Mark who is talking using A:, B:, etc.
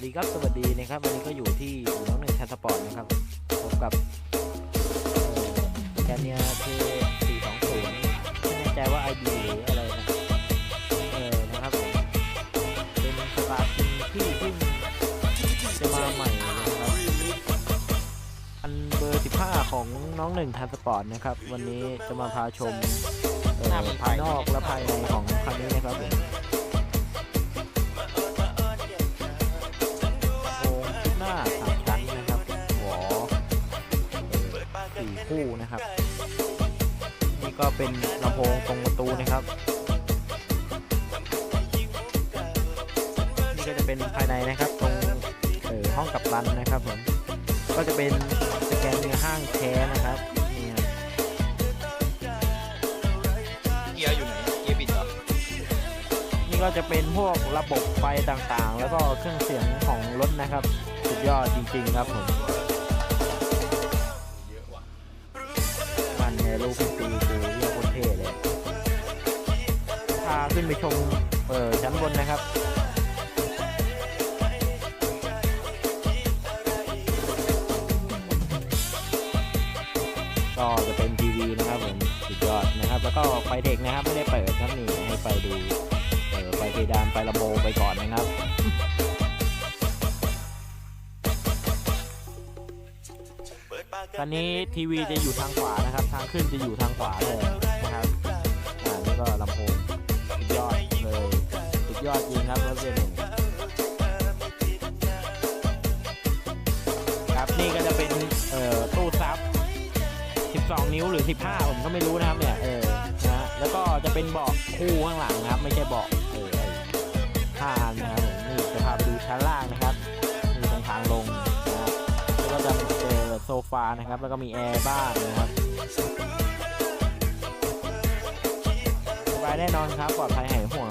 A: วัสดีครับ สวัสดีนะครับ วันนี้ก็อยู่ที่อู่น้องหนึ่งทันสปอร์ตนะครับพบกับแกเนียเคสี่สองศูนย์ไม่แน่ใจว่า ID หรืออะไรนะเออนะครับผมเป็นสตาร์ทีมที่เพิ่งจะมาใหม่เลยนะครับอันเบอร์15ของน้องหนึ่งทันสปอร์ตนะครับ วันนี้จะมาพาชมเอ่อภายนอกและภายในของคันนี้นะครับผม คู่นะครับ นี่ก็เป็นลำโพงตรงประตูนะครับ นี่ก็จะเป็นภายในนะครับตรงเออห้องกับตันนะครับผมก็จะเป็นสแกนเนื้อห้างแท้นะครับนี่ครับ
B: เกียร์อยู่ไหนเกียร์บิดเหรอ
A: นี่ก็จะเป็นพวกระบบไฟต่างๆ แล้วก็เครื่องเสียงของรถนะครับ สุดยอดจริงๆครับผม รูปเป็นปีคือเรียกคนเท่เลยพาขึ้นไปชมเออชั้นบนนะครับก็จะเป็นทีวีนะครับผมสุดยอดนะครับ แล้วก็ไฟเทคนะครับไม่ได้เปิดครับนี่ให้ไปดูเออไฟเพดานไฟลำโพงไปก่อนนะครับ ตอนนี้ทีวีจะอยู่ทางขวานะครับ ทางขึ้นจะอยู่ทางขวาเลยนะครับอ่านี่ก็ลำโพงสุดยอดเลยสุดยอดจริงครับรถเบนซ์ครับนี่ก็จะเป็นเอ่อตู้ซับ 12 นิ้วหรือ 15 ผมก็ไม่รู้นะครับเนี่ยเออนะแล้วก็จะเป็นเบาะคู่ข้างหลังนะครับ ไม่ใช่เบาะเออผ้านะครับผมนี่จะพาไปดูชั้นล่าง ฟานะครับ แล้วก็มีแอร์บ้างนะครับสบายแน่นอนครับปลอดภัยหายห่วง